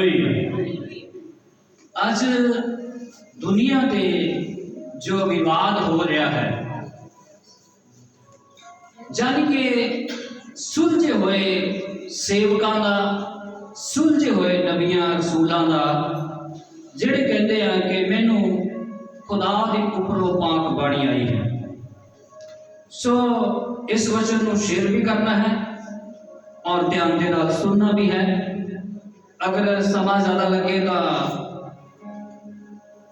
Hallelujah ਅੱਜ ਦੁਨੀਆ ਤੇ ਜੋ ਵਿਵਾਦ ਹੋ ਰਿਹਾ ਹੈ ਜਾਨ ਕਿ ਸੁਲਝੇ ਹੋਏ ਸੇਵਕਾਂ ਦਾ, ਸੁਲਝੇ ਹੋਏ ਨਬੀਆਂ ਰਸੂਲਾਂ ਦਾ, ਜਿਹੜੇ ਕਹਿੰਦੇ ਆ ਕਿ ਮੈਨੂੰ ਖੁਦਾ ਦੀ ਉੱਪਰੋਂ ਪਾਕ ਬਾਣੀ ਆਈ ਹੈ। ਸੋ ਇਸ ਵਚਨ ਨੂੰ ਸ਼ੇਅਰ ਵੀ ਕਰਨਾ ਹੈ ਔਰ ਧਿਆਨ ਦੇ ਨਾਲ ਸੁਣਨਾ ਵੀ ਹੈ। ਅਗਰ ਸਮਾਂ ਜ਼ਿਆਦਾ ਲੱਗੇ ਤਾਂ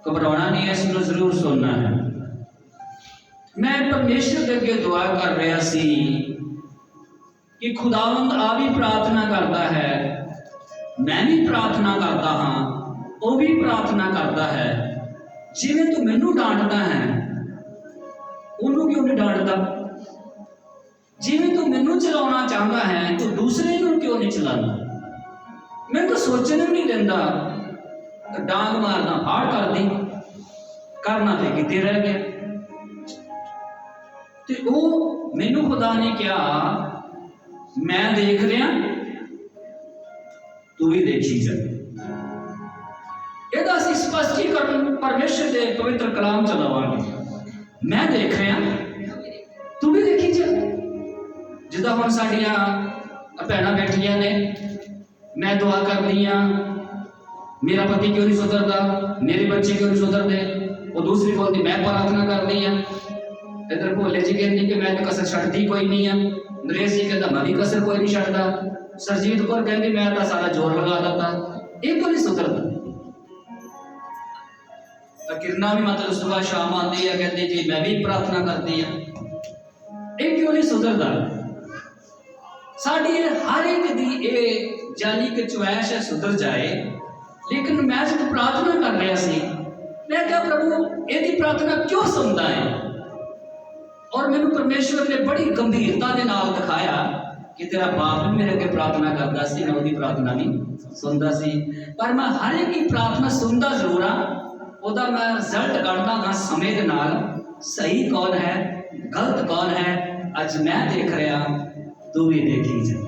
ਘਬਰਾਉਣਾ ਨਹੀਂ ਹੈ ਇਸ ਨੂੰ ਜ਼ਰੂਰ ਸੁਣਨਾ ਹੈ। ਮੈਂ ਪਰਮੇਸ਼ਰ ਦੇ ਅੱਗੇ ਦੁਆ ਕਰ ਰਿਹਾ ਸੀ ਕਿ ਖੁਦਾਵੰਦ ਆ ਵੀ ਪ੍ਰਾਰਥਨਾ ਕਰਦਾ ਹੈ। ਮੈਂ ਵੀ ਪ੍ਰਾਰਥਨਾ ਕਰਦਾ ਹਾਂ, ਉਹ ਵੀ ਪ੍ਰਾਰਥਨਾ ਕਰਦਾ ਹੈ। ਜਿਵੇਂ ਤੂੰ ਮੈਨੂੰ ਡਾਂਟਦਾ ਹੈ, ਉਹਨੂੰ ਕਿਉਂ ਨਹੀਂ ਡਾਂਟਦਾ? ਜਿਵੇਂ ਤੂੰ ਮੈਨੂੰ ਚਲਾਉਣਾ ਚਾਹੁੰਦਾ ਹੈ, ਤੂੰ ਦੂਸਰੇ ਨੂੰ ਕਿਉਂ ਨਹੀਂ ਚਲਾਉਂਦਾ? ਮੈਂ ਤਾਂ ਸੋਚਣ ਵੀ ਨਹੀਂ ਦਿੰਦਾ। ਡਾਂਗ ਮਾਰਨਾ, ਫਾੜ ਕਰਦੀ। ਕਰਨਾ ਤੇ ਕਿਤੇ ਰਹਿ ਗਿਆ। ਤੇ ਉਹ ਮੈਨੂੰ ਖੁਦਾ ਨੇ ਕਿਹਾ, ਮੈਂ ਦੇਖ ਰਿਹਾ ਤੂੰ ਵੀ ਦੇਖੀ ਜਾ। ਇਹਦਾ ਅਸੀਂ ਸਪਸ਼ਟੀਕਰਨ ਪਰਮੇਸ਼ਰ ਦੇ ਪਵਿੱਤਰ ਕਲਾਮ ਚ ਲਵਾਂਗੇ। ਮੈਂ ਦੇਖ ਰਿਹਾ, ਤੂੰ ਵੀ ਦੇਖੀ ਜਾ। ਜਿੱਦਾਂ ਹੁਣ ਸਾਡੀਆਂ ਭੈਣਾਂ ਬੈਠੀਆਂ ਨੇ ਮੈਂ ਦੁਆ ਕਰਦੀ ਆ ਮੇਰਾ ਪਤੀ ਕਿਉਂ ਨਹੀਂ ਸੁਧਰਦਾ ਮੇਰੇ ਬੱਚੇ ਕਿਉਂ ਨਹੀਂ ਸੁਧਰਦੇ ਉਹ ਦੂਸਰੀ ਬੋਲਦੀ ਮੈਂ ਪ੍ਰਾਰਥਨਾ ਕਰਦੀ ਆ ਇਧਰ ਭੋਲੇ ਜੀ ਕਹਿੰਦੀ ਕਿ ਮੈਂ ਤਾਂ ਕਸਰ ਛੱਡਦੀ ਕੋਈ ਨਹੀਂ ਆ ਨਰੇਸ਼ ਜੀ ਕਹਿੰਦਾ ਮੈਂ ਵੀ ਕਸਰ ਕੋਈ ਨਹੀਂ ਛੱਡਦਾ ਸਰਜੀਤ ਕੌਰ ਕਹਿੰਦੀ ਮੈਂ ਤਾਂ ਸਾਰਾ ਜ਼ੋਰ ਲਗਾ ਦਿੱਤਾ ਇਹ ਕਿਉਂ ਨਹੀਂ ਸੁਧਰਦਾ ਤਾਂ ਕਿਰਨਾ ਵੀ ਮਤਲਬ ਸਵੇਰ ਸ਼ਾਮ ਆਉਂਦੀ ਆ ਕਹਿੰਦੀ ਜੀ ਮੈਂ ਵੀ ਪ੍ਰਾਰਥਨਾ ਕਰਦੀ ਆ ਇਹ ਕਿਉਂ ਨਹੀਂ ਸੁਧਰਦਾ ਸਾਡੀ ਇਹ ਹਰ ਇੱਕ ਦੀ ਇਹ ਜਾਨੀ ਕਿ ਚੁਆਇਸ਼ ਹੈ, ਸੁਧਰ ਜਾਏ। ਲੇਕਿਨ ਮੈਂ ਜਦ ਪ੍ਰਾਰਥਨਾ ਕਰ ਰਿਹਾ ਸੀ, ਮੈਂ ਕਿਹਾ, ਪ੍ਰਭੂ, ਇਹਦੀ ਪ੍ਰਾਰਥਨਾ ਕਿਉਂ ਸੁਣਦਾ ਹੈ? ਔਰ ਮੈਨੂੰ ਪਰਮੇਸ਼ਵਰ ਨੇ ਬੜੀ ਗੰਭੀਰਤਾ ਦੇ ਨਾਲ ਦਿਖਾਇਆ ਕਿ ਤੇਰਾ ਬਾਪ ਵੀ ਮੇਰੇ ਅੱਗੇ ਪ੍ਰਾਰਥਨਾ ਕਰਦਾ ਸੀ, ਮੈਂ ਉਹਦੀ ਪ੍ਰਾਰਥਨਾ ਨਹੀਂ ਸੁਣਦਾ ਸੀ। ਪਰ ਮੈਂ ਹਰ ਇੱਕ ਦੀ ਪ੍ਰਾਰਥਨਾ ਸੁਣਦਾ ਜ਼ਰੂਰ ਹਾਂ, ਉਹਦਾ ਮੈਂ ਰਿਜ਼ਲਟ ਕੱਢਦਾ ਹਾਂ ਸਮੇਂ ਦੇ ਨਾਲ। ਸਹੀ ਕੌਣ ਹੈ? ਗਲਤ ਕੌਣ ਹੈ? ਅੱਜ ਮੈਂ ਦੇਖ ਰਿਹਾ, ਤੂੰ ਵੀ ਦੇਖੀ ਜਾ।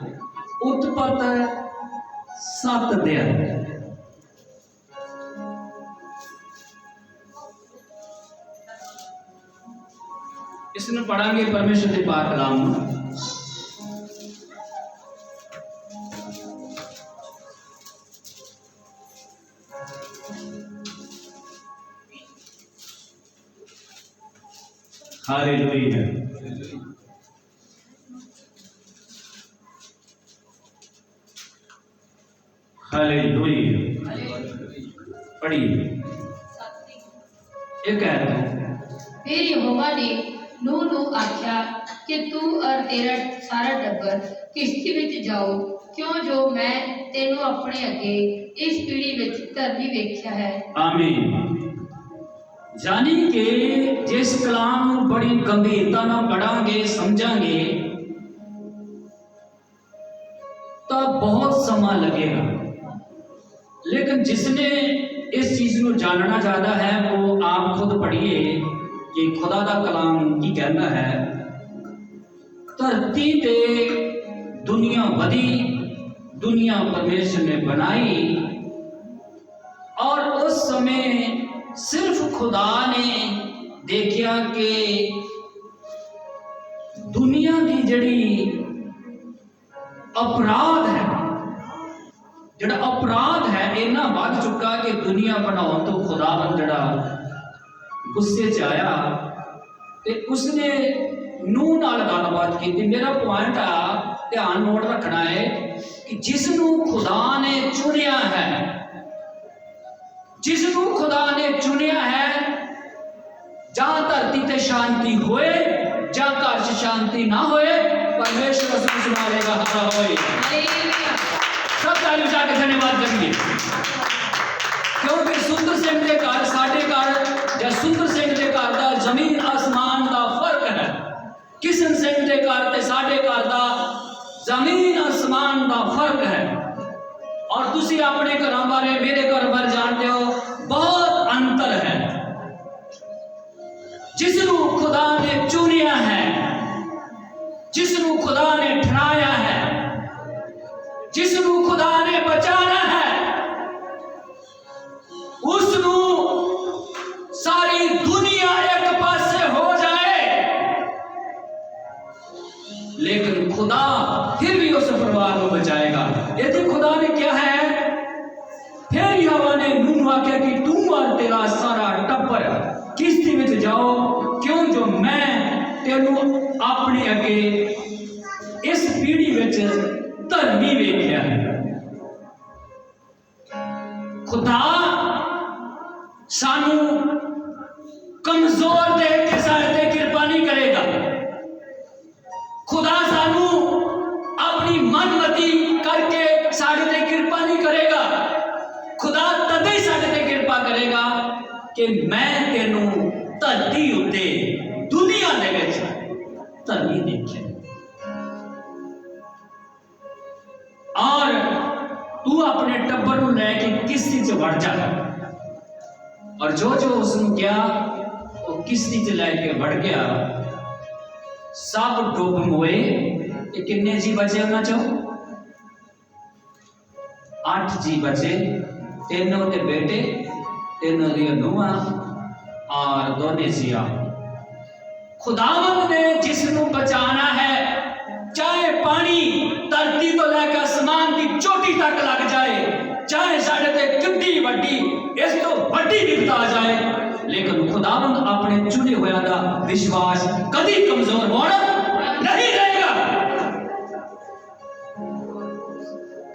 ਉਤਪਤ ਸੱਤ ਦੇ ਅੰਦਰ। ਇਸ ਨੂੰ ਪੜਾਂਗੇ ਪਰਮੇਸ਼ਰ ਦੇ ਪਾਕ ਕਲਾਮ ਨੂੰ। ਹਾਲੇਲੂਇਆ ਹਾਲੇਲੂਇਆ ਪੜੀਏ ਇਹ ਕਹਿ ਰਿਹਾ ਫਿਰ ਯਹੋਵਾ ਨੇ ਨੂਹ ਨੂੰ ਆਖਿਆ ਕਿ ਤੂੰ ਔਰ ਤੇਰਾ ਸਾਰਾ ਟੱਬਰ ਕਿਸ਼ਤੀ ਵਿੱਚ ਜਾਓ ਕਿਉਂ ਜੋ ਮੈਂ ਤੈਨੂੰ ਆਪਣੇ ਅੱਗੇ ਇਸ ਪੀੜ੍ਹੀ ਵਿੱਚ ਧਰਨੀ ਵੇਖਿਆ ਹੈ। ਆਮੀਨ। ਜਾਨੀ ਕਿ ਜਿਸ ਕਲਾਮ ਨੂੰ ਬੜੀ ਗੰਭੀਰਤਾ ਨਾਲ ਪੜਾਂਗੇ ਸਮਝਾਂਗੇ ਤਾਂ ਬਹੁਤ ਸਮਾਂ ਲੱਗੇਗਾ। ਲੇਕਿਨ ਜਿਸਨੇ ਇਸ ਚੀਜ਼ ਨੂੰ ਜਾਣਨਾ ਚਾਹਦਾ ਹੈ ਉਹ ਆਪ ਖੁਦ ਪੜ੍ਹੀਏ ਕਿ ਖੁਦਾ ਦਾ ਕਲਾਮ ਕੀ ਕਹਿੰਦਾ ਹੈ ਧਰਤੀ ਤੇ ਦੁਨੀਆ ਵਧੀ ਦੁਨੀਆ ਪਰਮੇਸ਼ਰ ਨੇ ਬਣਾਈ ਔਰ ਉਸ ਸਮੇਂ ਸਿਰਫ ਖੁਦਾ ਨੇ ਦੇਖਿਆ ਕਿ ਦੁਨੀਆ ਦੀ ਜਿਹੜੀ ਅਪਰਾਧ ਹੈ ਜਿਹੜਾ ਅਪਰਾਧ ਹੈ, ਇੰਨਾ ਵੱਧ ਚੁੱਕਾ ਕਿ ਦੁਨੀਆ ਬਣਾਉਣ ਤੋਂ ਖੁਦਾਵੰਦ ਜਿਹੜਾ ਗੁੱਸੇ 'ਚ ਆਇਆ ਤੇ ਉਸਨੇ ਨੂੰਹ ਨਾਲ ਗੱਲਬਾਤ ਕੀਤੀ। ਮੇਰਾ ਪੁਆਇੰਟ ਆ, ਧਿਆਨ ਨੋਟ ਰੱਖਣਾ ਹੈ ਕਿ ਜਿਸ ਨੂੰ ਖੁਦਾ ਨੇ ਚੁਣਿਆ ਹੈ ਜਿਸ ਨੂੰ ਖੁਦਾ ਨੇ ਚੁਣਿਆ ਹੈ, ਜਾਂ ਧਰਤੀ ਤੇ ਸ਼ਾਂਤੀ ਹੋਏ ਜਾਂ ਘਰ 'ਚ ਸ਼ਾਂਤੀ ਨਾ ਹੋਏ ਪਰਮੇਸ਼ਰ ਉਸ ਨੂੰ ਸੁਣਾਵੇਗਾ ਹਰਾ ਹੋਏ। ਹਾਲੇਲੂਇਆ ਸਭ ਦਾ ਤਾਲੀ ਵਜਾ ਕੇ ਧੰਨਵਾਦ ਕਰੀਏ ਕਿਉਂਕਿ ਸੁੰਦਰ ਸਿੰਘ ਦੇ ਘਰ, ਸਾਡੇ ਘਰ ਜਾਂ ਸੁੰਦਰ ਸਿੰਘ ਦੇ ਘਰ ਦਾ ਜ਼ਮੀਨ ਆਸਮਾਨ ਦਾ ਫ਼ਰਕ ਹੈ। ਕਿਸ਼ਨ ਸਿੰਘ ਦੇ ਘਰ ਤੇ ਸਾਡੇ ਘਰ ਦਾ ਜ਼ਮੀਨ ਆਸਮਾਨ ਦਾ ਫ਼ਰਕ ਹੈ। ਔਰ ਤੁਸੀਂ ਆਪਣੇ ਘਰਾਂ ਬਾਰੇ ਮੇਰੇ ਘਰ ਬਾਰੇ ਜਾਣਦੇ ਹੋ, ਬਹੁਤ ਅੰਤਰ ਹੈ। ਜਿਸ ਨੂੰ ਖੁਦਾ ਨੇ ਚੁਣਿਆ ਹੈ ਜਿਸ ਨੂੰ ਖੁਦਾ ਨੇ ਠਹਿਰਾਇਆ ਹੈ ਜਿਸ ਨੂੰ ਖੁਦਾ ਨੇ ਬਚਾਣਾ ਹੈ ਉਸ ਨੂੰ ਸਾਰੀ ਦੁਨੀਆ ਇੱਕ ਪਾਸੇ ਹੋ ਜਾਏ। ਲੇਕਿਨ ਖੁਦਾ ਫਿਰ ਵੀ ਉਸ ਪਰਿਵਾਰ ਨੂੰ ਬਚਾਏਗਾ। ਇੱਥੇ ਖੁਦਾ ਨੇ ਕਿਹਾ ਹੈ, ਫਿਰ ਯਹੋਵਾ ਨੇ ਨੂਹ ਆਖਿਆ ਕਿ ਤੂੰ ਔਰ ਤੇਰਾ ਸਾਰਾ ਟੱਬਰ ਕਿਸ਼ਤੀ ਵਿੱਚ ਜਾਓ, ਕਿਉਂ ਜੋ ਮੈਂ ਤੈਨੂੰ ਆਪਣੇ ਅੱਗੇ ਸਾਨੂੰ ਕਮਜ਼ੋਰ ਦੇਖ ਕੇ ਸਾਡੇ ਤੇ ਕਿਰਪਾ ਨਹੀਂ ਕਰੇਗਾ ਖੁਦਾ ਸਾਨੂੰ ਆਪਣੀ ਮਨਮਤੀ ਕਰਕੇ ਸਾਡੇ ਤੇ ਕਿਰਪਾ ਨਹੀਂ ਕਰੇਗਾ ਖੁਦਾ ਤਦ ਹੀ ਸਾਡੇ ਤੇ ਕਿਰਪਾ ਕਰੇਗਾ ਕਿ ਮੈਂ ਤੈਨੂੰ ਧਰਤੀ ਉੱਤੇ ਦੁਨੀਆ ਦੇ ਵਿੱਚ ਧਰਮੀ ਦੇਖਿਆ ਔਰ ਤੂੰ ਆਪਣੇ ਟੱਬਰ ਨੂੰ ਲੈ ਕੇ ਕਿਸ਼ਤੀ 'ਚ ਵੜ ਜਾ ਔਰ ਜੋ ਜੋ ਉਸ ਨੂੰ ਕਿਹਾ ਉਹ ਕਿਸ਼ਤੀ 'ਚ ਲੈ ਕੇ ਵੜ ਗਿਆ ਸਭ ਡੁੱਬ ਮੋਏ ਤੇ ਕਿੰਨੇ ਜੀ ਬਚੇ ਉਹਨਾਂ ਚੋਂ ਅੱਠ ਜੀ ਬਚੇ ਤਿੰਨ ਉਹਦੇ ਬੇਟੇ ਤਿੰਨ ਉਹਦੀਆਂ ਨੂੰਹਾਂ ਔਰ ਦੋਨੇ ਜ਼ੀਆ ਖੁਦਾਵੰਦ ਨੇ ਜਿਸ ਨੂੰ ਬਚਾਣਾ ਹੈ ਚਾਹੇ ਪਾਣੀ ਧਰਤੀ ਤੋਂ ਲੈ ਕੇ ਅਸਮਾਨ ਦੀ ਚੋਟੀ ਤੱਕ ਲੱਗ ਜਾਏ ਚਾਹੇ ਸਾਡੇ ਤੇ ਕਿੰਨੀ ਵੱਡੀ ਇਸ ਤੋਂ ਵੱਡੀ ਵਿਪਤਾ ਆ ਜਾਏ ਲੇਕਿਨ ਖੁਦਾਵੰਦ ਆਪਣੇ ਚੁਣੇ ਹੋਇਆਂ ਦਾ ਵਿਸ਼ਵਾਸ ਕਦੀ ਕਮਜ਼ੋਰ ਹੋਣਾ ਨਹੀਂ ਰਹੇਗਾ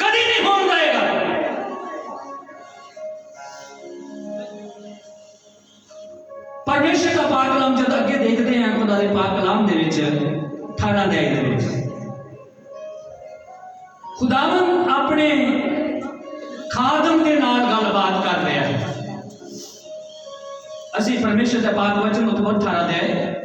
ਕਦੀ ਨਹੀਂ ਹੋਣ ਦੇਗਾ ਪਰਮੇਸ਼ਰ ਦਾ ਪਾਕ ਕਲਾਮ ਜਦ ਅੱਗੇ ਦੇਖਦੇ ਹਾਂ ਖੁਦਾ ਦੇ ਪਾਕ ਕਲਾਮ ਦੇ ਵਿੱਚ 18 ਅਧਿਆਇ ਦੇ ਵਿੱਚ ਖੁਦਾਵੰ ਆਪਣੇ ਖਾਦਮ ਦੇ ਨਾਲ ਗੱਲਬਾਤ ਕਰ ਰਿਹਾ ਹੈ। ਅਸੀਂ ਪਰਮੇਸ਼ਰ ਦੇ ਪਾਕ ਵਚਨ ਉਤਪਤ 18 ਦੇ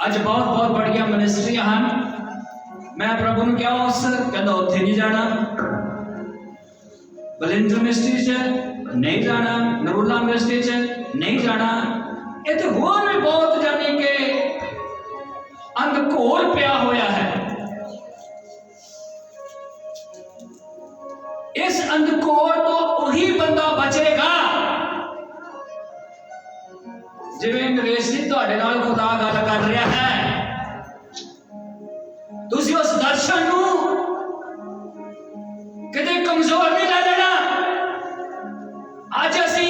ਅੱਜ ਬਹੁਤ ਬਹੁਤ ਬੜੀਆਂ ਮਿਨਿਸਟਰੀਆਂ ਹਨ ਮੈਂ ਪ੍ਰਭੂ ਨੂੰ ਕਿਹਾ ਉਸ ਕਹਿੰਦਾ ਉੱਥੇ ਨਹੀਂ ਜਾਣਾ ਬਲਿੰਦਰ ਮਿਨਿਸਟਰੀ 'ਚ ਨਹੀਂ ਜਾਣਾ ਨਰੂਲਾ ਮਿਨਿਸਟਰੀ 'ਚ ਨਹੀਂ ਜਾਣਾ ਇੱਥੇ ਹੋਰ ਵੀ ਬਹੁਤ ਜਾਨੀ ਕਿ ਅੰਧਕੋਰ ਪਿਆ ਹੋਇਆ ਹੈ ਇਸ ਅੰਧਕੋਰ ਤੋਂ ਜਿਵੇਂ ਨਰੇਸ਼ ਜੀ ਤੁਹਾਡੇ ਨਾਲ ਖੁਦਾ ਗੱਲ ਕਰ ਰਿਹਾ ਹੈ। ਤੁਸੀਂ ਉਸ ਦਰਸ਼ਨ ਨੂੰ ਕਿਤੇ ਕਮਜ਼ੋਰ ਨਹੀਂ ਲੈ ਲੈਣਾ। ਅੱਜ ਅਸੀਂ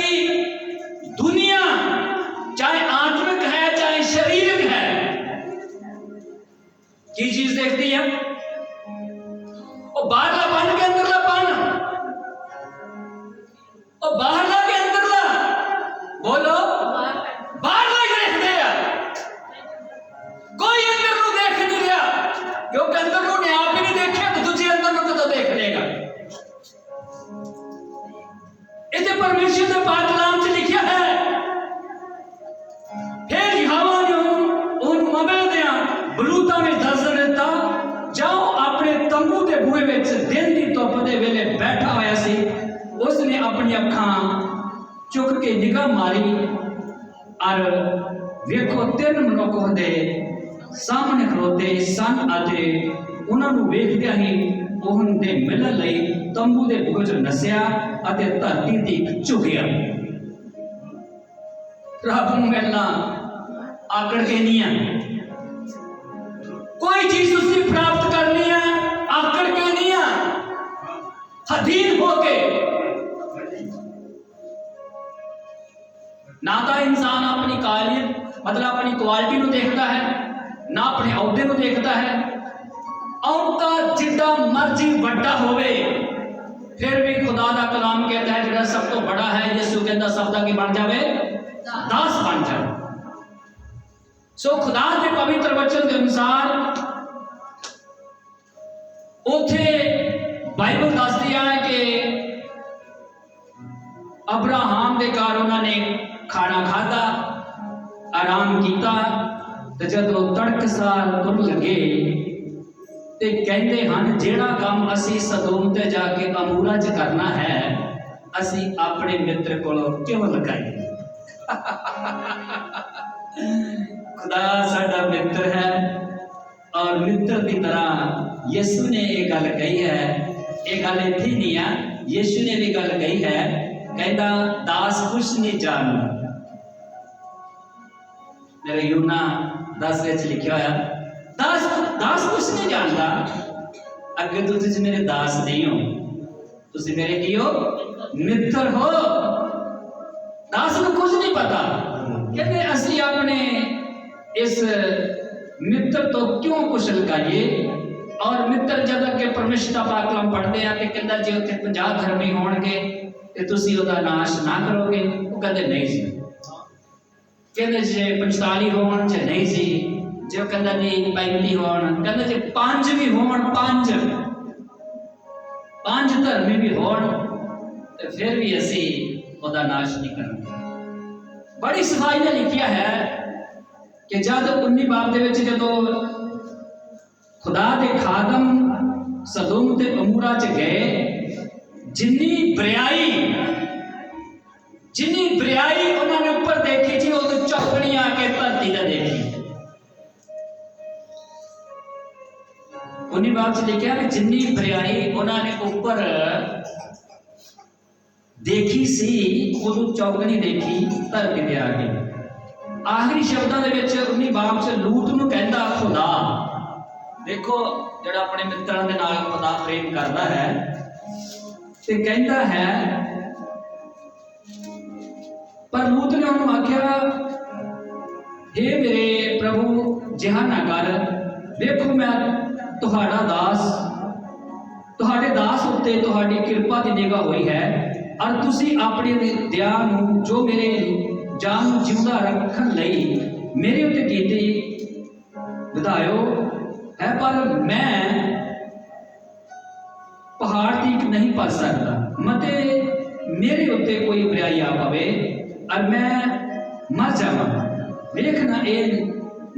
ਔਰ ਵੇਖੋ ਤਿੰਨ ਮਨੁੱਖ ਉਹਦੇ ਸਾਹਮਣੇ ਖਲੋਤੇ ਸਨ ਅਤੇ ਉਹਨਾਂ ਨੂੰ ਵੇਖਦਿਆਂ ਹੀ ਉਹਦੇ ਮਿਲਣ ਲਈ ਤੰਬੂ ਦੇ ਬੂਹੇ ਨਸਿਆ ਅਤੇ ਧਰਤੀ ਤੇ ਝੁਕਿਆ। ਰੱਬ ਨੂੰ ਮਿਲਣਾ ਆਕੜ ਕੇ ਨਹੀਂ ਆ ਕੋਈ ਚੀਜ਼ ਤੁਸੀਂ ਪ੍ਰਾਪਤ ਕਰਨੀ ਹੈ, ਆਕੜ ਕੇ ਨਹੀਂ ਆ ਅਧੀਨ ਹੋ ਨਾ ਤਾਂ ਇਨਸਾਨ ਆਪਣੀ ਕਾਲੀਅਤ, ਮਤਲਬ ਆਪਣੀ ਕੁਆਲਿਟੀ ਨੂੰ ਦੇਖਦਾ ਹੈ, ਨਾ ਆਪਣੇ ਅਹੁਦੇ ਨੂੰ ਦੇਖਦਾ ਹੈ। ਅਹੁਦਾ ਜਿੱਡਾ ਮਰਜ਼ੀ ਵੱਡਾ ਹੋਵੇ, ਫਿਰ ਵੀ ਖੁਦਾ ਦਾ ਕਲਾਮ ਕਹਿੰਦਾ ਹੈ, ਜਿਹੜਾ ਸਭ ਤੋਂ ਵੱਡਾ ਹੈ, ਯਿਸੂ ਕਹਿੰਦਾ ਸਭ ਦਾ ਕੀ ਬਣ ਜਾਵੇ, ਦਾਸ ਬਣ ਜਾਵੇ। ਸੋ ਖੁਦਾ ਦੇ ਪਵਿੱਤਰ ਵਚਨ ਦੇ ਅਨੁਸਾਰ ਉਥੇ ਬਾਈਬਲ ਦੱਸਦੀ ਹੈ ਕਿ ਅਬਰਾਹਾਮ ਦੇ ਘਰ ਉਹਨਾਂ ਨੇ ਖਾਣਾ ਖਾਧਾ, ਆਰਾਮ ਕੀਤਾ ਤੇ ਜਦੋਂ ਤੜਕਸਾਰ ਤੁਰ ਲੱਗੇ ਤੇ ਕਹਿੰਦੇ ਹਨ, ਜਿਹੜਾ ਕੰਮ ਅਸੀਂ ਸਦੋਮ ਤੇ ਜਾ ਕੇ ਅਮੂਰਾ 'ਚ ਕਰਨਾ ਹੈ, ਅਸੀਂ ਆਪਣੇ ਮਿੱਤਰ ਕੋਲੋਂ ਕਿਉਂ ਲਗਾਈਏ? ਖੁਦਾ ਸਾਡਾ ਮਿੱਤਰ ਹੈ ਔਰ ਮਿੱਤਰ ਦੀ ਤਰ੍ਹਾਂ ਯਿਸੂ ਨੇ ਇਹ ਗੱਲ ਕਹੀ ਹੈ। ਇਹ ਗੱਲ ਇੱਥੇ ਨਹੀਂ ਆ, ਯਿਸੂ ਨੇ ਵੀ ਗੱਲ ਕਹੀ ਹੈ ਕਹਿੰਦਾ, ਦਾਸ ਕੁਛ ਨਹੀਂ ਜਾਣਦਾ। ਮੇਰੇ ਯੂਨਾ 10 ਵਿੱਚ ਲਿਖਿਆ ਹੋਇਆ, ਦਾਸ ਦਾਸ ਕੁਛ ਨਹੀਂ ਜਾਣਦਾ। ਅੱਗੇ ਤੁਸੀਂ ਮੇਰੇ ਦਾਸ ਨਹੀਂ ਹੋ। ਤੁਸੀਂ ਮੇਰੇ ਕੀ ਹੋ ਮਿੱਤਰ ਹੋ। ਦਾਸ ਨੂੰ ਕੁਝ ਨਹੀਂ ਪਤਾ। ਕਹਿੰਦੇ, ਅਸੀਂ ਆਪਣੇ ਇਸ ਮਿੱਤਰ ਤੋਂ ਕਿਉਂ ਕੁਛ ਲਗਾਈਏ? ਔਰ ਮਿੱਤਰ ਜਦ ਅੱਗੇ ਪਰਮੇਸ਼ਰ ਦਾ ਪਾਕਲਮ ਪੜ੍ਹਦੇ ਆ ਕਿ ਕਹਿੰਦਾ, ਜੇ ਉੱਥੇ 50 ਧਰਮੀ ਹੋਣਗੇ ਤੇ ਤੁਸੀਂ ਉਹਦਾ ਨਾਸ਼ ਨਾ ਕਰੋਗੇ ਉਹ ਕਹਿੰਦੇ ਨਹੀਂ ਸੀ ਕਹਿੰਦੇ ਜੇ 45 ਹੋਣ ਜਾਂ ਨਹੀਂ ਸੀ ਜੇ ਉਹ ਕਹਿੰਦਾ ਨਹੀਂ 35 ਹੋਣ ਕਹਿੰਦਾ ਜੇ ਪੰਜ ਵੀ ਹੋਣ ਪੰਜ ਪੰਜ ਧਰਮੀ ਵੀ ਹੋਣ ਤੇ ਫਿਰ ਵੀ ਅਸੀਂ ਉਹਦਾ ਨਾਸ਼ ਨਹੀਂ ਕਰਾਂਗੇ ਬੜੀ ਸਫ਼ਾਈ ਨਾਲ ਲਿਖਿਆ ਹੈ ਕਿ ਜਦ 19 ਬਾਬ ਦੇ ਵਿੱਚ ਜਦੋਂ ਖੁਦਾ ਦੇ ਖਾਦਮ ਸਦੋਮ ਤੇ ਅਮੂਰਾ ਚ ਗਏ ਜਿੰਨੀ ਬਰਿਆਈ ਜਿੰਨੀ ਬਰਿਆਈ ਉਹਨਾਂ ਨੇ ਉੱਪਰ ਦੇਖੀ ਜੀ ਉਹ ਚੌਕਣੀ ਆ ਕੇ ਧਰਤੀ ਦਾ ਦੇਖੀ। ਉਨੀ ਬਾਤ ਚ ਲਿਖਿਆ ਕਿ ਜਿੰਨੀ ਬਰਿਆਈ ਉਹਨਾਂ ਨੇ ਉੱਪਰ ਦੇਖੀ ਸੀ ਉਹਨੂੰ ਚੌਗਣੀ ਦੇਖੀ, ਧਰਤੀ ਤੇ ਆ ਕੇ। ਆਖਰੀ ਸ਼ਬਦਾਂ ਦੇ ਵਿੱਚ ਉਨੀ ਬਾਪ ਚ ਲੂਟ ਨੂੰ ਕਹਿੰਦਾ, ਖੁਦਾ। ਦੇਖੋ, ਜਿਹੜਾ ਆਪਣੇ ਮਿੱਤਰਾਂ ਦੇ ਨਾਲ ਖੁਦਾ ਪ੍ਰੇਮ ਕਰਦਾ ਹੈ ਤੇ ਕਹਿੰਦਾ ਹੈ, ਪਰ ਲੂਤ ਨੇ ਉਹਨੂੰ ਆਖਿਆ हे ਮੇਰੇ ਪ੍ਰਭੂ, ਜਿਹਾ ਨਾ ਕਰ। ਵੇਖੋ, ਮੈਂ ਤੁਹਾਡਾ ਦਾਸ, ਤੁਹਾਡੇ ਦਾਸ ਉੱਤੇ ਤੁਹਾਡੀ ਕਿਰਪਾ ਦੀ ਨਿਗਾਹ ਹੋਈ ਹੈ। ਔਰ ਤੁਸੀਂ ਆਪਣੀ ਦਇਆ ਨੂੰ, ਜੋ ਮੇਰੇ ਜਾਨ ਨੂੰ ਜਿਉਂਦਾ ਰੱਖਣ ਲਈ ਮੇਰੇ ਉੱਤੇ ਕੀਤੀ, ਵਧਾਇਓ। ਹੈ, ਪਰ ਮੈਂ ਪਹਾੜ ਦੀ ਨਹੀਂ ਪਾ ਸਕਦਾ। ਮਤੇ ਮੇਰੇ ਉੱਤੇ ਕੋਈ ਬੁਰਾਈ ਆ ਪਵੇ ਔਰ ਮੈਂ ਮਰ ਜਾਵਾਂ ਵੇਖਣਾ ਇਹ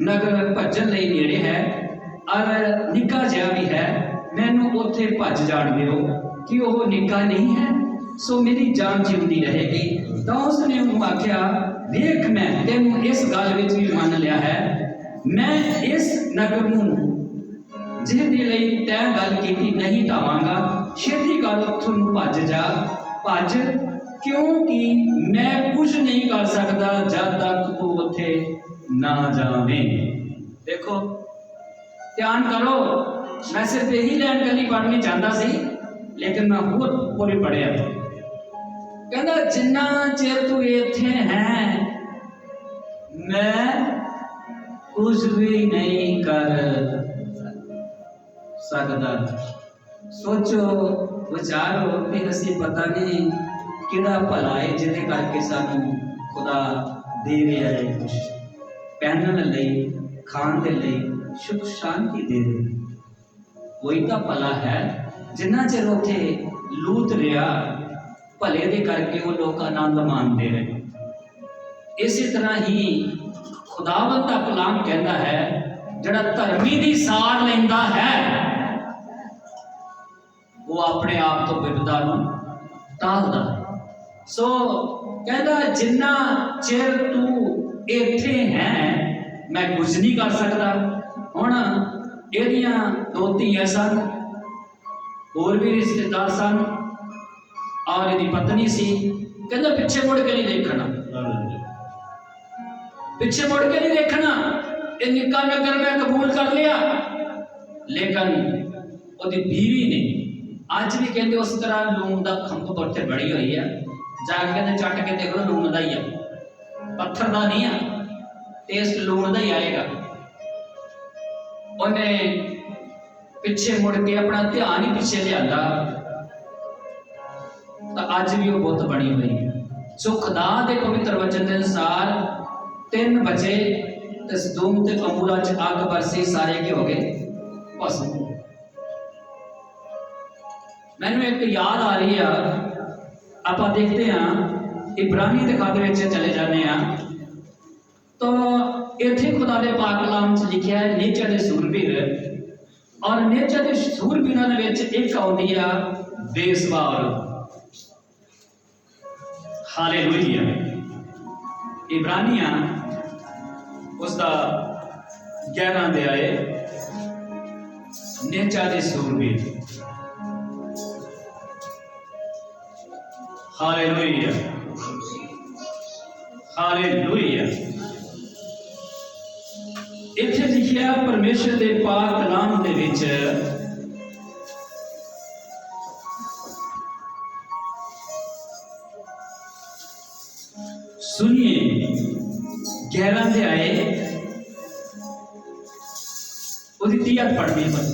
ਨਗਰ ਭੱਜਣ ਲਈ ਨੇੜੇ ਹੈ ਔਰ ਨਿੱਕਾ ਜਿਹਾ ਵੀ ਹੈ। ਮੈਨੂੰ ਉੱਥੇ ਭੱਜ ਜਾਣ ਦਿਓ, ਕਿ ਉਹ ਨਿੱਕਾ ਨਹੀਂ ਹੈ, ਸੋ ਮੇਰੀ ਜਾਨ ਜਿਉਂਦੀ ਰਹੇਗੀ। ਤਾਂ ਉਸ ਨੇ ਉਹਨੂੰ ਆਖਿਆ, ਵੇਖ ਮੈਂ, ਤੈਨੂੰ ਇਸ ਗੱਲ ਵਿੱਚ ਵੀ ਮੰਨ ਲਿਆ ਹੈ, ਮੈਂ ਇਸ ਨਗਰ ਨੂੰ ਜਿਹਦੇ ਲਈ ਤੈਂ ਗੱਲ ਕੀਤੀ ਨਹੀਂ ਢਾਵਾਂਗਾ ਛੇਤੀ ਗੱਲ ਤੁਹਾਨੂੰ ਭੱਜ ਜਾ, ਭੱਜ, ਕਿਉਂਕਿ ਮੈਂ ਕੁਝ ਨਹੀਂ ਕਰ ਸਕਦਾ ਜਦ ਤੱਕ ਤੂੰ ਉੱਥੇ ਨਾ ਜਾਵੇਂ। ਦੇਖੋ, ਧਿਆਨ ਕਰੋ, ਮੈਂ ਸਿਰਫ ਇਹੀ ਲਾਈਨ ਕੱਲੀ ਪੜ੍ਹਨੀ ਚਾਹੁੰਦਾ ਸੀ, ਲੇਕਿਨ ਮੈਂ ਹੋਰ ਪੂਰੀ ਪੜਿਆ ਕਹਿੰਦਾ, ਜਿੰਨਾ ਚਿਰ ਤੂੰ ਇੱਥੇ ਹੈ, ਮੈਂ ਕੁਝ ਵੀ ਨਹੀਂ ਕਰ ਸਕਦਾ। ਸੋਚੋ, ਵਿਚਾਰੋ ਕਿ ਅਸੀਂ ਪਤਾ ਨਹੀਂ ਕਿਹੜਾ ਭਲਾ ਹੈ ਜਿਹਦੇ ਕਰਕੇ ਸਾਨੂੰ ਖੁਦਾ ਦੇ ਰਿਹਾ ਹੈ ਕੁਝ ਪਹਿਨਣ ਲਈ, ਖਾਣ ਦੇ ਲਈ ਸੁਖ, ਸ਼ਾਂਤੀ ਦੇ ਰਿਹਾ ਕੋਈ ਤਾਂ ਭਲਾ ਹੈ, ਜਿੰਨਾ ਚਿਰ ਉੱਥੇ ਲੂਤ ਰਿਹਾ, ਭਲੇ ਦੇ ਕਰਕੇ ਉਹ ਲੋਕ ਆਨੰਦ ਮਾਣਦੇ ਰਹੇ। ਇਸੇ ਤਰ੍ਹਾਂ ਹੀ ਖੁਦਾਵੰਦ ਦਾ ਕਲਾਮ ਕਹਿੰਦਾ ਹੈ, ਜਿਹੜਾ ਧਰਮੀ ਦੀ ਸਾਰ ਲੈਂਦਾ ਹੈ ਉਹ ਆਪਣੇ ਆਪ ਤੋਂ ਬਿਪਤਾ ਨੂੰ ਟਾਲਦਾ ਸੋ ਕਹਿੰਦਾ, ਜਿੰਨਾ ਚਿਰ ਤੂੰ ਇੱਥੇ ਹੈ, ਮੈਂ ਕੁਝ ਨਹੀਂ ਕਰ ਸਕਦਾ। ਹੁਣ ਇਹਦੀਆਂ ਦੋ ਧੀਆਂ ਸਨ, ਹੋਰ ਵੀ ਰਿਸ਼ਤੇਦਾਰ ਸਨ। ਔਰ ਇਹਦੀ ਪਤਨੀ ਸੀ। ਕਹਿੰਦਾ, ਪਿੱਛੇ ਮੁੜ ਕੇ ਨਹੀਂ ਦੇਖਣਾ। ਪਿੱਛੇ ਮੁੜ ਕੇ ਨਹੀਂ ਦੇਖਣਾ। ਇਹ ਨਿੱਕਾ ਨਗਰ ਮੈਂ ਕਬੂਲ ਕਰ ਲਿਆ। ਲੇਕਿਨ ਉਹਦੀ ਬੀਵੀ ਨੇ ਅੱਜ ਵੀ ਕਹਿੰਦੇ ਉਸ ਤਰ੍ਹਾਂ ਲੂਣ ਦਾ ਖੰਭ ਉੱਥੇ ਬਣੀ ਹੋਈ ਆ। ਜਾ ਕੇ ਕਹਿੰਦੇ ਚੱਟ ਕੇ ਦੇਖ ਲੂਣ ਦਾ ਹੀ ਆ। ਪੱਥਰ ਦਾ ਨਹੀਂ ਆ। ਟੇਸਟ ਲੂਣ ਦਾ ਹੀ ਆਏਗਾ। ਉਹਨੇ ਪਿੱਛੇ ਮੁੜ ਕੇ ਆਪਣਾ ਧਿਆਨ ਹੀ ਪਿੱਛੇ ਲਿਆਂਦਾ। ਤਾਂ ਅੱਜ ਵੀ ਉਹ ਬੁੱਤ ਬਣੀ ਹੋਈ ਹੈ ਸੋ ਖੁਦਾ ਦੇ ਪਵਿੱਤਰ ਵਚਨ ਦੇ ਅਨੁਸਾਰ ਤਿੰਨ ਬੱਚੇ ਤੇ ਸਦੂਮ ਤੇ ਅਮੂਰਾ ਚ ਅੱਗ ਵਰਸੀ ਸਾਰੇ ਕੀ ਹੋ ਗਏ। ਭਸਮ ਮੈਨੂੰ ਇੱਕ ਯਾਦ ਆ ਰਹੀ ਆ। ਆਪਾਂ ਦੇਖਦੇ ਹਾਂ ਇਬਰਾਨੀ ਦੇ ਖਾਤੇ ਵਿੱਚ ਚਲੇ ਜਾਂਦੇ ਆ ਤਾਂ ਇੱਥੇ ਖੁਦਾ ਦੇ ਪਾਕ ਕਲਾਮ 'ਚ ਲਿਖਿਆ ਹੈ ਨੇਚਰ ਦੇ ਸੂਰਬੀਰ ਔਰ ਨੇਚਰ ਦੇ ਸੂਰਬੀਰਾਂ ਦੇ ਵਿੱਚ ਇੱਕ ਆਉਂਦੀ ਆ ਬੇਸਬਾਰ ਹਾਲੇਲੂਇਆ। ਇਬਰਾਨੀਆਂ ਉਸ ਦਾ 11 ਦੇ ਆਏ ਨੇਚਰ ਦੇ ਸੂਰਬੀਰ ਹਾਲੇਲੂਇਆ ਹਾਲੇਲੂਇਆ ਇੱਥੇ ਲਿਖਿਆ ਪਰਮੇਸ਼ਰ ਦੇ ਪਾਕ ਨਾਮ ਦੇ ਵਿੱਚ, ਸੁਣੀਏ 11 ਦੇ ਆਏ, ਉਹਦੀ ਤੀਆ ਪੜ੍ਹਨੀ ਬਸ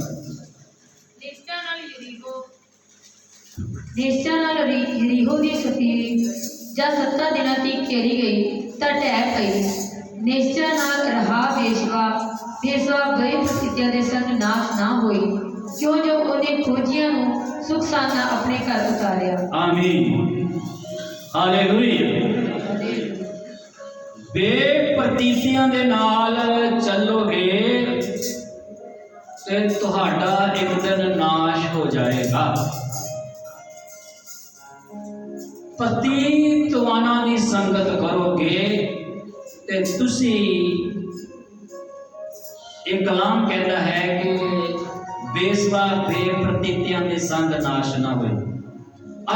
ਨਿਸ਼ਚਾ ਨਾਲ ਯਰੀ- ਦੀ ਸਫੀਰੀ ਜਦ ਸੱਤਾਂ ਦਿਨਾਂ ਤੀਕ ਘੇਰੀ ਗਈ ਤਾਂ ਢਹਿ ਪਈ। ਨਿਸ਼ਚਾ ਨਾਲ ਰਹਾ ਵੇਸ਼ਵਾ ਵੇਸ਼ਵਾ ਗਏ ਪ੍ਰਸਿੱਧੀਆਂ ਦੇ ਸੰਗ ਨਾਸ਼ ਨਾ ਹੋਈ ਕਿਉਂ ਜੋ ਉਹਨੇ ਖੋਜੀਆਂ ਨੂੰ ਸੁਖ ਸਾਨਾ ਆਪਣੇ ਘਰ ਉਤਾਰਿਆ ਆਮੀਨ। ਹਾਲੇਲੂਇਆ। ਬੇਪਰਤੀਤੀਆਂ ਦੇ ਨਾਲ ਚੱਲੋਗੇ ਤੇ ਤੁਹਾਡਾ ਇੱਕ ਦਿਨ ਨਾਸ਼ ਹੋ ਜਾਏਗਾ। ਪਤੀਤਵਾਨਾਂ ਦੀ ਸੰਗਤ ਕਰੋਗੇ ਤੇ ਤੁਸੀਂ ਇਹ ਕਲਾਮ ਕਹਿੰਦਾ ਹੈ ਕਿ ਬੇਸਵਾ ਬੇਪਰਤੀਤੀਆਂ ਦੇ ਸੰਗ ਨਾਸ਼ ਨਾ ਹੋਏ।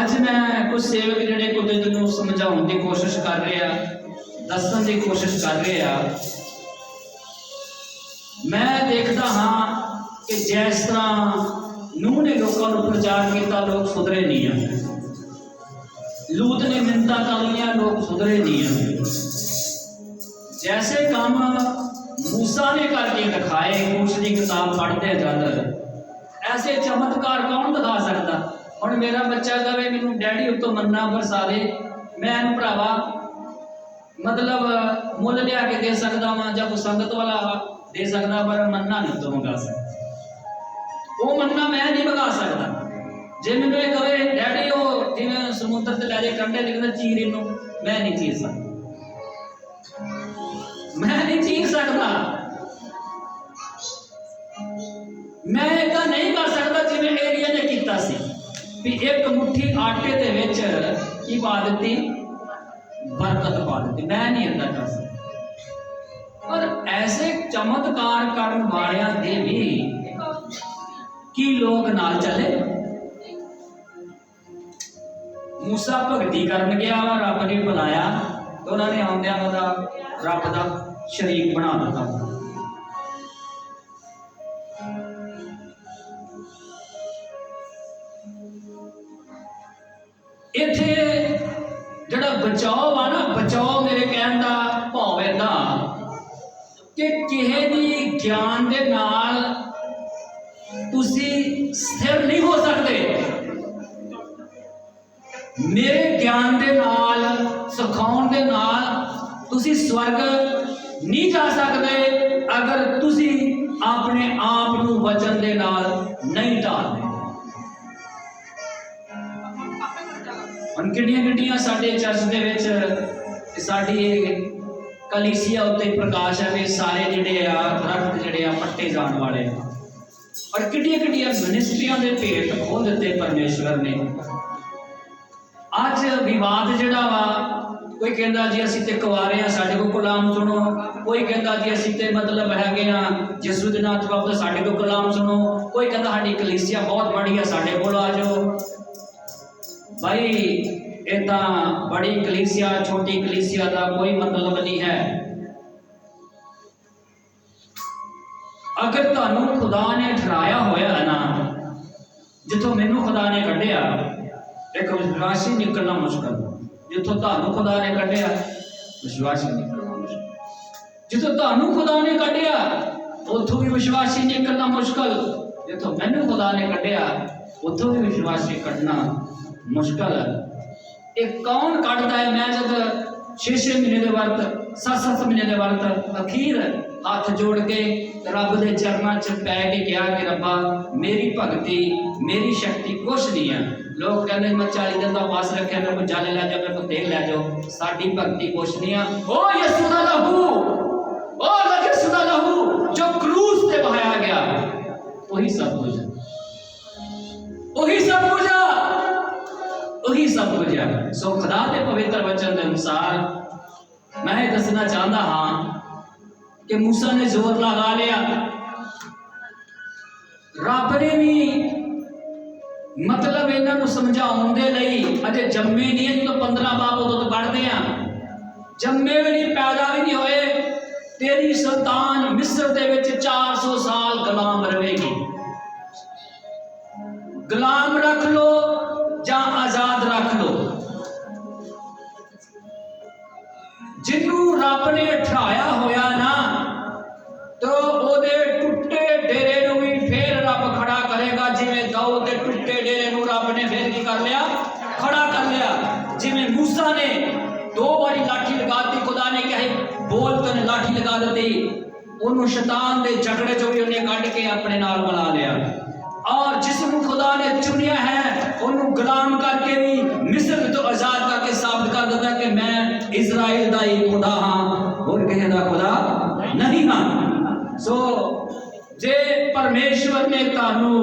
ਅੱਜ ਮੈਂ ਕੁਝ ਸੇਵਕ ਜਿਹੜੇ ਕੁਦਰਤ ਨੂੰ ਸਮਝਾਉਣ ਦੀ ਕੋਸ਼ਿਸ਼ ਕਰ ਰਿਹਾ, ਦੱਸਣ ਦੀ ਕੋਸ਼ਿਸ਼ ਕਰ ਰਿਹਾ, ਮੈਂ ਦੇਖਦਾ ਹਾਂ ਕਿ ਜਿਸ ਤਰ੍ਹਾਂ ਨੂਹ ਨੇ ਲੋਕਾਂ ਨੂੰ ਪ੍ਰਚਾਰ ਕੀਤਾ, ਲੋਕ ਸੁਧਰੇ ਨਹੀਂ ਆ। ਲੂਤ ਨੇ ਮਿੰਤਾ ਕਰ ਲਈਆਂ, ਲੋਕ ਸੁਧਰੇ ਨਹੀਂ ਆ। ਜੈਸੇ ਕੰਮ ਮੂਸਾ ਨੇ ਕਰਕੇ ਦਿਖਾਏ ਕੁਛ ਦੀ ਕਿਤਾਬ ਪੜ੍ਹਦੇ ਜਦ। ਐਸੇ ਚਮਤਕਾਰ ਕੌਣ ਦਿਖਾ ਸਕਦਾ? ਹੁਣ ਮੇਰਾ ਬੱਚਾ ਕਹੇ ਮੈਨੂੰ ਡੈਡੀ ਉੱਤੋਂ ਮੰਨਾ ਬਰਸਾ ਦੇ ਮੈਂ ਇਹਨੂੰ ਭਰਾਵਾ, ਮਤਲਬ ਮੁੱਲ ਲਿਆ ਕੇ ਦੇ ਸਕਦਾ ਵਾਂ ਜਾਂ ਕੋਈ ਸੰਗਤ ਵਾਲਾ ਦੇ ਸਕਦਾ, ਪਰ ਮੰਨਾ ਨਹੀਂ ਉੱਤੋਂ ਮੰਗਾ ਸਕਦਾ। ਉਹ ਮੰਨਾ ਮੈਂ ਨਹੀਂ ਮੰਗਾ ਸਕਦਾ। ਜੇ ਮੈਨੂੰ ਇਹ ਕਹੇ ਡੈਡੀ ਉਹ ਜਿਵੇਂ ਸਮੁੰਦਰ ਤੇ ਲੈ ਜੇ ਕੰਡੇ ਲਿਖਦਾ ਚੀਰ ਇਹਨੂੰ ਮੈਂ ਨਹੀਂ ਚੀਰ ਸਕਦਾ। ਮੈਂ ਨਹੀਂ ਚੀਰ ਸਕਦਾ। ਮੈਂ ਇਹਦਾ ਨਹੀਂ ਕਰ ਸਕਦਾ ਜਿਵੇਂ ਏਰੀਆ ਨੇ ਕੀਤਾ ਸੀ ਵੀ ਇੱਕ ਮੁਠੀ ਆਟੇ ਦੇ ਵਿੱਚ ਕੀ ਪਾ ਦਿੱਤੀ? ਬਰਕਤ ਪਾ ਦਿੱਤੀ। ਮੈਂ ਨਹੀਂ ਏਦਾਂ ਕਰ ਸਕਦਾ। ਪਰ ਐਸੇ ਚਮਤਕਾਰ ਕਰਨ ਵਾਲਿਆਂ ਦੇ ਵੀ ਕੀ ਲੋਕ ਨਾਲ ਚੱਲੇ? ਮੂਸਾ ਭਗਤੀ ਕਰਨ ਗਿਆ, ਰੱਬ ਨੇ ਬੁਲਾਇਆ ਤੇ ਉਹਨਾਂ ਨੇ ਆਉਂਦਿਆਂ ਉਹਦਾ ਰੱਬ ਦਾ ਸ਼ਰੀਕ ਬਣਾ ਦਿੱਤਾ। ਇੱਥੇ ਜਿਹੜਾ ਬਚਾਓ ਆ ਨਾ, ਬਚਾਓ ਮੇਰੇ ਕਹਿਣ ਦਾ ਭਾਵ ਇਹਦਾ ਕਿ ਕਿਸੇ ਦੀ ਗਿਆਨ ਦੇ ਨਾਲ ਤੁਸੀਂ ਸਥਿਰ ਨਹੀਂ ਹੋ ਸਕਦੇ ਗਿਆਨ ਦੇ ਨਾਲ, ਸਿਖਾਉਣ ਦੇ ਨਾਲ ਤੁਸੀਂ ਸਵਰਗ ਨਹੀਂ ਜਾ ਸਕਦੇ ਅਗਰ ਤੁਸੀਂ ਆਪਣੇ ਆਪ ਨੂੰ ਵਚਨ ਦੇ ਨਾਲ ਨਹੀਂ ਢਾਲਦੇ ਹੁਣ ਕਿੰਨੀਆਂ ਕਿੰਨੀਆਂ ਸਾਡੇ ਚਰਚ ਦੇ ਵਿੱਚ ਸਾਡੀ ਇਹ ਕਲੀਸਿਆ ਉੱਤੇ ਪ੍ਰਕਾਸ਼ ਹੈ ਵੀ ਸਾਰੇ ਜਿਹੜੇ ਆ, ਦਰਖਤ ਜਿਹੜੇ ਆ ਪੱਟੇ ਜਾਣ ਵਾਲੇ ਆ। ਔਰ ਕਿੰਨੀਆਂ ਕਿੰਨੀਆਂ ਮਿਨਿਸਟਰੀਆਂ ਦੇ ਭੇਟ ਖੋਲ ਦਿੱਤੇ ਪਰਮੇਸ਼ਵਰ ਨੇ। ਅੱਜ ਵਿਵਾਦ ਜਿਹੜਾ ਵਾ, ਕੋਈ ਕਹਿੰਦਾ ਜੀ ਅਸੀਂ ਤੇ ਕੁਆਰੇ ਆ, ਸਾਡੇ ਕੋਲ ਕਲਾਮ ਸੁਣੋ। ਕੋਈ ਕਹਿੰਦਾ ਜੀ ਅਸੀਂ ਤੇ ਮਤਲਬ ਹੈਗੇ ਆ ਜਿਸੂ ਦੇ ਨਾਮ ਤੋਂ ਆਪਦਾ ਸਾਡੇ ਕੋਲ ਕਲਾਮ ਸੁਣੋ। ਕੋਈ ਕਹਿੰਦਾ ਸਾਡੀ ਕਲੀਸਿਆ ਬਹੁਤ ਬੜੀ ਆ, ਸਾਡੇ ਕੋਲ ਆ ਜਾਓ। ਭਾਈ ਇਹ ਤਾਂ ਬੜੀ ਕਲੀਸਿਆ, ਛੋਟੀ ਕਲੀਸਿਆ ਦਾ ਕੋਈ ਮਤਲਬ ਨਹੀਂ ਹੈ। ਅਗਰ ਤੁਹਾਨੂੰ ਖੁਦਾ ਨੇ ਠਰਾਇਆ ਹੋਇਆ ਹੈ ਨਾ, ਜਿੱਥੋਂ ਮੈਨੂੰ ਖੁਦਾ ਨੇ ਕੱਢਿਆ ਇੱਕ ਵਿਸ਼ਵਾਸੀ ਨਿਕਲਣਾ ਮੁਸ਼ਕਲ ਜਿੱਥੋਂ ਤੁਹਾਨੂੰ ਖੁਦਾ ਨੇ ਕੱਢਿਆ, ਵਿਸ਼ਵਾਸੀ ਨਿਕਲਣਾ ਮੁਸ਼ਕਲ ਜਿੱਥੋਂ ਤੁਹਾਨੂੰ ਖੁਦਾ ਨੇ ਕੱਢਿਆ, ਉੱਥੋਂ ਵੀ ਵਿਸ਼ਵਾਸੀ ਨਿਕਲਣਾ ਮੁਸ਼ਕਲ ਜਿੱਥੋਂ ਮੈਨੂੰ ਖੁਦਾ ਨੇ ਕੱਢਿਆ, ਉੱਥੋਂ ਵੀ ਵਿਸ਼ਵਾਸੀ ਕੱਢਣਾ ਮੁਸ਼ਕਲ ਹੈ। ਇਹ ਕੌਣ ਕੱਢਦਾ ਹੈ? ਮੈਂ ਜਦ 6-6 ਮਹੀਨੇ ਦੇ ਵਰਤ 7-7 ਮਹੀਨੇ ਦੇ ਵਰਤ ਅਖੀਰ ਹੱਥ ਜੋੜ ਕੇ ਰੱਬ ਦੇ ਚਰਨਾਂ 'ਚ ਪੈ ਕੇ ਕਿਹਾ ਕਿ ਰੱਬਾ, ਮੇਰੀ ਭਗਤੀ, ਮੇਰੀ ਸ਼ਕਤੀ ਕੁਛ ਨਹੀਂ ਹੈ। ਲੋਕ ਕਹਿੰਦੇ ਮੈਂ 40 ਦਿਨ ਦਾ ਵਾਸ ਰੱਖਿਆ ਮੇਰੇ ਕੋਲ ਜਲ ਲੈ ਜਾਓ, ਮੇਰੇ ਕੋਲ ਤੇਲ ਲੈ ਜਾਓ। ਸਾਡੀ ਭਗਤੀ ਕੁਛ ਨਹੀਂ ਆ, ਓ ਯਿਸੂ ਦਾ ਲਹੂ, ਓ ਯਿਸੂ ਦਾ ਲਹੂ, ਜੋ ਕਰੂਸ ਤੇ ਵਹਾਇਆ ਗਿਆ। ਉਹੀ ਸਭ ਕੁਝ ਹੈ। ਉਹੀ ਸਭ ਕੁਝ ਹੈ। ਉਹੀ ਸਭ ਕੁਝ ਹੈ। ਸੋ ਖੁਦਾ ਦੇ ਪਵਿੱਤਰ ਵਚਨ ਦੇ ਅਨੁਸਾਰ ਮੈਂ ਇਹ ਦੱਸਣਾ ਚਾਹੁੰਦਾ ਹਾਂ ਕਿ ਮੂਸਾ ਨੇ ਜ਼ੋਰ ਲਗਾ ਲਿਆ। ਰੱਬ ਨੇ ਵੀ ਮਤਲਬ ਇਹਨਾਂ ਨੂੰ ਸਮਝਾਉਣ ਦੇ ਲਈ ਅਜੇ ਜੰਮੇ ਨਹੀਂ ਹੈ, ਜਦੋਂ 15 ਬਾਪ ਉਦੋਂ ਤੋਂ ਪੜ੍ਹਦੇ ਆ। ਜੰਮੇ ਵੀ ਨਹੀਂ, ਪੈਦਾ ਵੀ ਨਹੀਂ ਹੋਏ। ਤੇਰੀ ਸੰਤਾਨ ਮਿਸਰ ਦੇ ਵਿੱਚ 400 ਸਾਲ ਗੁਲਾਮ ਰਹੇਗੀ। ਗੁਲਾਮ ਰੱਖ ਲੋ ਜਾਂ ਆਜ਼ਾਦ ਰੱਖ ਲੋ। ਜਿਹਨੂੰ ਰੱਬ ਨੇ ਠਾਇਆ ਹੋਇਆ ਨਾ, ਤੋ ਦੋ ਵਾਰੀ ਲਾਠੀ ਲਗਾਤੀ ਖੁਦਾ ਨੇ ਕਹੇ ਬੋਲ ਤੈਨੂੰ ਲਾਠੀ ਲਗਾ ਦਿੱਤੀ। ਉਹਨੂੰ ਸ਼ੈਤਾਨ ਦੇ ਝਗੜੇ ਚੋਂ ਵੀ ਉਹਨੇ ਕੱਢ ਕੇ ਆਪਣੇ ਨਾਲ ਬਣਾ ਲਿਆ। ਔਰ ਜਿਸ ਨੂੰ ਖੁਦਾ ਨੇ ਚੁਣਿਆ ਹੈ, ਉਹਨੂੰ ਗੁਲਾਮ ਕਰਕੇ ਵੀ, ਮਿਸਰ ਤੋਂ ਆਜ਼ਾਦ ਕਰਕੇ ਸਾਬਤ ਕਰ ਦਿੱਤਾ ਕਿ ਮੈਂ ਇਜ਼ਰਾਈਲ ਦਾ ਹੀ ਖੁਦਾ ਹਾਂ। ਹੋਰ ਕਿਸੇ ਦਾ ਖੁਦਾ ਨਹੀਂ ਹਾਂ। ਸੋ ਜੇ ਪਰਮੇਸ਼ਵਰ ਨੇ ਤੁਹਾਨੂੰ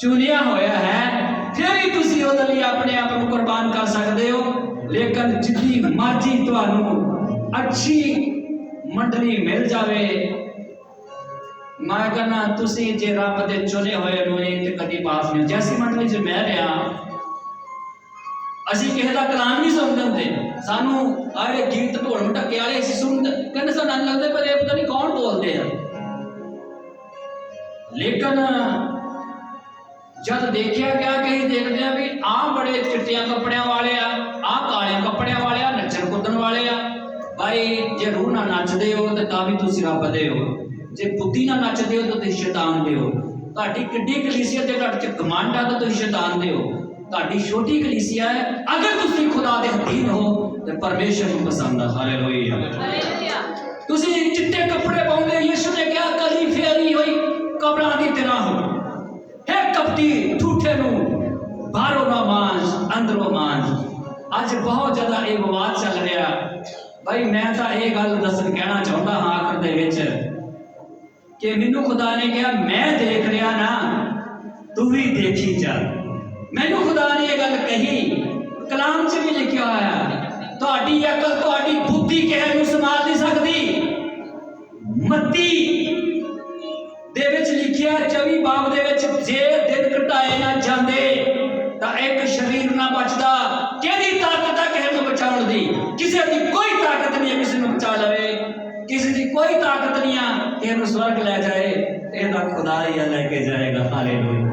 ਚੁਣਿਆ ਹੋਇਆ ਹੈ, ਫਿਰ ਵੀ ਤੁਸੀਂ ਉਹਦੇ ਲਈ ਆਪਣੇ ਆਪ ਨੂੰ ਕੁਰਬਾਨ ਕਰ ਸਕਦੇ ਹੋ। ਲੇਕਿਨ ਜਿੱਦੀ ਮਰਜ਼ੀ ਤੁਹਾਨੂੰ ਅੱਛੀ ਮੰਡਲੀ ਮਿਲ ਜਾਵੇ। ਮੈਂ ਕਹਿੰਦਾ, ਤੁਸੀਂ ਜੇ ਰੱਬ ਦੇ ਚੁਣੇ ਹੋਏ ਨੂੰ ਤੇ ਕਦੀ ਪਾਸ ਨਹੀਂ ਜੈਸੀ ਮੰਡਲੀ 'ਚ ਮੈਂ ਰਿਹਾ, ਅਸੀਂ ਕਿਸੇ ਦਾ ਕਲਾਮ ਨਹੀਂ ਸੁਣਦੇ ਹੁੰਦੇ ਸਾਨੂੰ ਆਏ ਗੀਤ ਢੋਲ ਮਟਕੇ ਵਾਲੇ ਅਸੀਂ ਸੁਣਦੇ। ਕਹਿੰਦੇ ਸਾਨੂੰ ਲੱਗਦਾ, ਪਰ ਇਹ ਪਤਾ ਨਹੀਂ ਕੌਣ ਬੋਲਦੇ ਆ। ਲੇਕਿਨ ਜਦ ਦੇਖਿਆ ਗਿਆ ਕਿ ਅਸੀਂ ਦੇਖਦੇ ਆ ਵੀ ਆਹ ਬੜੇ ਚਿੱਟਿਆਂ ਕੱਪੜਿਆਂ ਵਾਲੇ ਆ ਆਹ ਕਾਲੇ ਕੱਪੜਿਆਂ ਵਾਲੇ ਆ ਨੱਚਣ ਕੁੱਦਣ ਵਾਲੇ ਆ। ਭਾਈ ਜੇ ਰੂਹ ਨਾਲ ਨੱਚਦੇ ਹੋ ਤੇ ਤਾਂ ਵੀ ਤੁਸੀਂ ਰੱਬ ਦੇ ਹੋ। ਜੇ ਬੁੱਧੀ ਨਾਲ ਨੱਚਦੇ ਹੋ ਤਾਂ ਤੁਸੀਂ ਸ਼ੈਤਾਨ ਦੇ ਹੋ। ਤੁਹਾਡੀ ਕਿੱਡੀ ਕਲੀਸੀਆ ਤੇ ਤੁਹਾਡੇ ਚ ਕਮਾਂਡ ਆ ਤਾਂ ਤੁਸੀਂ ਸ਼ੈਤਾਨ ਦੇ ਹੋ। ਤੁਹਾਡੀ ਛੋਟੀ ਕਲੀਸੀਆ ਹੈ ਅਗਰ ਤੁਸੀਂ ਖੁਦਾ ਦੇ ਅਧੀਨ ਹੋ ਤੇ ਪਰਮੇਸ਼ਰ ਨੂੰ ਪਸੰਦ ਆ। ਹਾਲੇਲੂਇਆ। ਤੁਸੀਂ ਚਿੱਟੇ ਕੱਪੜੇ ਪਾਉਂਦੇ ਯਿਸੂ ਨੇ ਕਪਟੀ ਠੂਠੇ ਨੂੰ ਬਾਹਰੋਂ ਨਾ ਮਾਂਜ, ਅੰਦਰੋਂ ਮਾਂਜ। ਅੱਜ ਬਹੁਤ ਜ਼ਿਆਦਾ ਇਹ ਵਿਵਾਦ ਚੱਲ ਰਿਹਾ। ਭਾਈ ਮੈਂ ਤਾਂ ਇਹ ਗੱਲ ਦੱਸਣ ਕਹਿਣਾ ਚਾਹੁੰਦਾ ਹਾਂ ਆਖਰ ਦੇ ਵਿੱਚ ਕਿ ਮੈਨੂੰ ਖੁਦਾ ਨੇ ਕਿਹਾ, ਮੈਂ ਦੇਖ ਰਿਹਾ ਨਾ, ਤੂੰ ਵੀ ਦੇਖੀ ਜਾ। ਮੈਨੂੰ ਖੁਦਾ ਨੇ ਇਹ ਗੱਲ ਕਹੀ। ਕਲਾਮ 'ਚ ਵੀ ਲਿਖਿਆ ਹੋਇਆ, ਤੁਹਾਡੀ ਅਕਲ, ਤੁਹਾਡੀ ਬੁੱਧੀ ਕਿਸੇ ਨੂੰ ਸੰਭਾਲ ਨਹੀਂ ਸਕਦੀ। ਮੱਤੀ ਦੇ ਵਿੱਚ ਲਿਖਿਆ 24 ਬਾਬ ਦੇ ਵਿੱਚ ਜੇ ਦਿਨ ਘਟਾਏ ਨਾ ਜਾਂਦੇ, ਤਾਂ ਇੱਕ ਸਰੀਰ ਨਾ ਬਚਦਾ। ਕਿਹਦੀ ਤਾਕਤ ਹੈ ਕਿਸੇ ਨੂੰ ਬਚਾਉਣ ਦੀ? ਕਿਸੇ ਦੀ ਕੋਈ ਤਾਕਤ ਨਹੀਂ ਹੈ ਕਿਸੇ ਨੂੰ ਬਚਾ ਲਵੇ। ਕਿਸੇ ਦੀ ਕੋਈ ਤਾਕਤ ਨਹੀਂ ਆ ਕਿ ਇਹਨੂੰ ਸਵਰਗ ਲੈ ਜਾਏ ਇਹਦਾ ਖੁਦਾ ਹੀ ਆ, ਲੈ ਕੇ ਜਾਏਗਾ। ਹਾਲੇਲੂਇਆ।